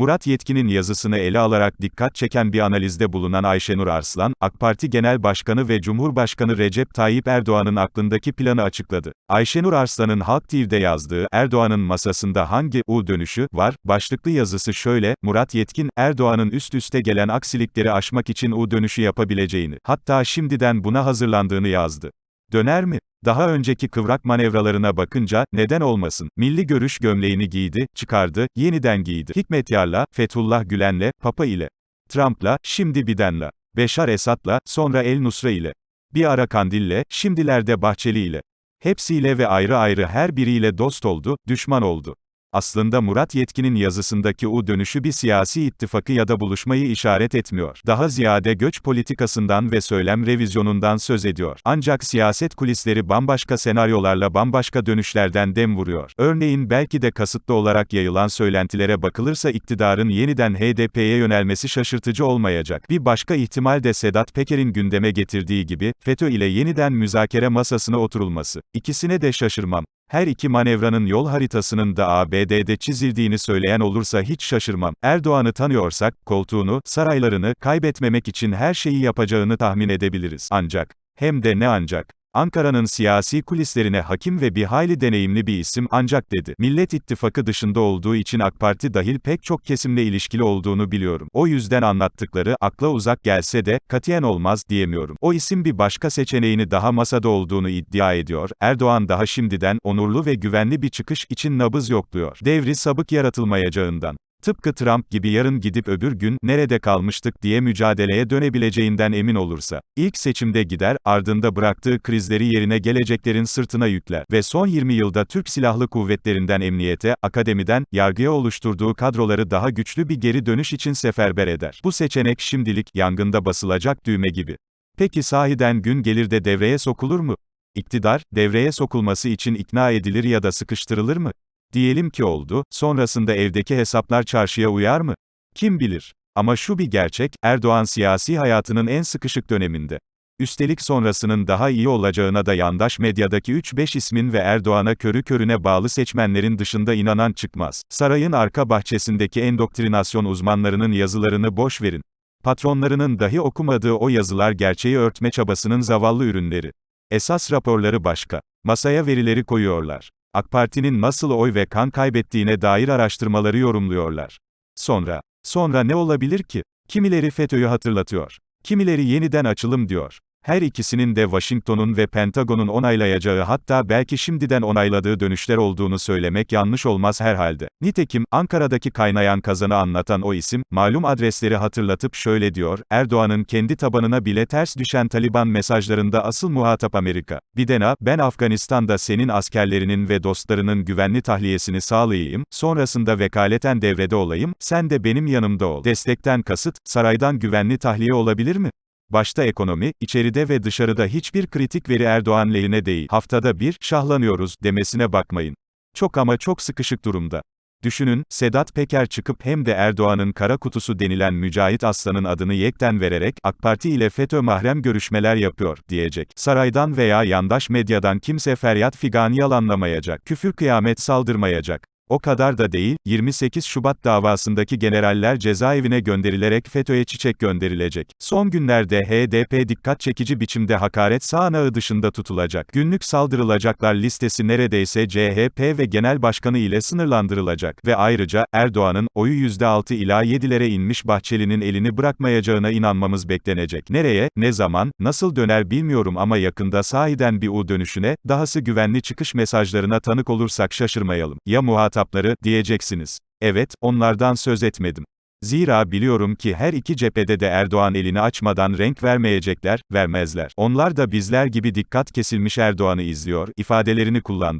Murat Yetkin'in yazısını ele alarak dikkat çeken bir analizde bulunan Ayşenur Arslan, AK Parti Genel Başkanı ve Cumhurbaşkanı Recep Tayyip Erdoğan'ın aklındaki planı açıkladı. Ayşenur Arslan'ın Halk TV'de yazdığı, Erdoğan'ın masasında hangi U dönüşü var, başlıklı yazısı şöyle, Murat Yetkin, Erdoğan'ın üst üste gelen aksilikleri aşmak için U dönüşü yapabileceğini, hatta şimdiden buna hazırlandığını yazdı. Döner mi? Daha önceki kıvrak manevralarına bakınca, neden olmasın? Milli görüş gömleğini giydi, çıkardı, yeniden giydi. Hikmetyar'la, Fethullah Gülen'le, Papa ile, Trump'la, şimdi Biden'la, Beşar Esad'la, sonra El Nusra ile, bir ara Kandil'le, şimdilerde Bahçeli ile. Hepsiyle ve ayrı ayrı her biriyle dost oldu, düşman oldu. Aslında Murat Yetkin'in yazısındaki U dönüşü bir siyasi ittifakı ya da buluşmayı işaret etmiyor. Daha ziyade göç politikasından ve söylem revizyonundan söz ediyor. Ancak siyaset kulisleri bambaşka senaryolarla bambaşka dönüşlerden dem vuruyor. Örneğin belki de kasıtlı olarak yayılan söylentilere bakılırsa iktidarın yeniden HDP'ye yönelmesi şaşırtıcı olmayacak. Bir başka ihtimal de Sedat Peker'in gündeme getirdiği gibi, FETÖ ile yeniden müzakere masasına oturulması. İkisine de şaşırmam. Her iki manevranın yol haritasının da ABD'de çizildiğini söyleyen olursa hiç şaşırmam. Erdoğan'ı tanıyorsak, koltuğunu, saraylarını kaybetmemek için her şeyi yapacağını tahmin edebiliriz. Ancak, hem de ne ancak. Ankara'nın siyasi kulislerine hakim ve bir hayli deneyimli bir isim ancak dedi. Millet İttifakı dışında olduğu için AK Parti dahil pek çok kesimle ilişkili olduğunu biliyorum. O yüzden anlattıkları akla uzak gelse de katiyen olmaz diyemiyorum. O isim bir başka seçeneğini daha masada olduğunu iddia ediyor. Erdoğan daha şimdiden onurlu ve güvenli bir çıkış için nabız yokluyor. Devri sabık yaratılmayacağından. Tıpkı Trump gibi yarın gidip öbür gün, nerede kalmıştık diye mücadeleye dönebileceğinden emin olursa, ilk seçimde gider, ardında bıraktığı krizleri yerine geleceklerin sırtına yükler ve son 20 yılda Türk Silahlı Kuvvetlerinden emniyete, akademiden, yargıya oluşturduğu kadroları daha güçlü bir geri dönüş için seferber eder. Bu seçenek şimdilik, yangında basılacak düğme gibi. Peki sahiden gün gelir de devreye sokulur mu? İktidar, devreye sokulması için ikna edilir ya da sıkıştırılır mı? Diyelim ki oldu, sonrasında evdeki hesaplar çarşıya uyar mı? Kim bilir. Ama şu bir gerçek, Erdoğan siyasi hayatının en sıkışık döneminde. Üstelik sonrasının daha iyi olacağına da yandaş medyadaki 3-5 ismin ve Erdoğan'a körü körüne bağlı seçmenlerin dışında inanan çıkmaz. Sarayın arka bahçesindeki endoktrinasyon uzmanlarının yazılarını boş verin. Patronlarının dahi okumadığı o yazılar gerçeği örtme çabasının zavallı ürünleri. Esas raporları başka. Masaya verileri koyuyorlar. AK Parti'nin nasıl oy ve kan kaybettiğine dair araştırmaları yorumluyorlar. Sonra, sonra ne olabilir ki? Kimileri FETÖ'yü hatırlatıyor. Kimileri yeniden açılım diyor. Her ikisinin de Washington'un ve Pentagon'un onaylayacağı hatta belki şimdiden onayladığı dönüşler olduğunu söylemek yanlış olmaz herhalde. Nitekim, Ankara'daki kaynayan kazanı anlatan o isim, malum adresleri hatırlatıp şöyle diyor, Erdoğan'ın kendi tabanına bile ters düşen Taliban mesajlarında asıl muhatap Amerika. Bidena, ben Afganistan'da senin askerlerinin ve dostlarının güvenli tahliyesini sağlayayım, sonrasında vekaleten devrede olayım, sen de benim yanımda ol. Destekten kasıt, saraydan güvenli tahliye olabilir mi? Başta ekonomi, içeride ve dışarıda hiçbir kritik veri Erdoğan lehine değil, haftada bir, şahlanıyoruz, demesine bakmayın. Çok ama çok sıkışık durumda. Düşünün, Sedat Peker çıkıp hem de Erdoğan'ın kara kutusu denilen Mücahit Aslan'ın adını yekten vererek, AK Parti ile FETÖ mahrem görüşmeler yapıyor, diyecek. Saraydan veya yandaş medyadan kimse feryat figan yalanlamayacak. Küfür kıyamet saldırmayacak. O kadar da değil, 28 Şubat davasındaki generaller cezaevine gönderilerek FETÖ'ye çiçek gönderilecek. Son günlerde HDP dikkat çekici biçimde hakaret sağanağı dışında tutulacak. Günlük saldırılacaklar listesi neredeyse CHP ve genel başkanı ile sınırlandırılacak. Ve ayrıca, Erdoğan'ın, oyu %6 ila 7'lere inmiş Bahçeli'nin elini bırakmayacağına inanmamız beklenecek. Nereye, ne zaman, nasıl döner bilmiyorum ama yakında sahiden bir U dönüşüne, dahası güvenli çıkış mesajlarına tanık olursak şaşırmayalım. Ya muhatap muhatapları, diyeceksiniz. Evet, onlardan söz etmedim. Zira biliyorum ki her iki cephede de Erdoğan elini açmadan renk vermeyecekler, vermezler. Onlar da bizler gibi dikkat kesilmiş Erdoğan'ı izliyor, ifadelerini kullandı.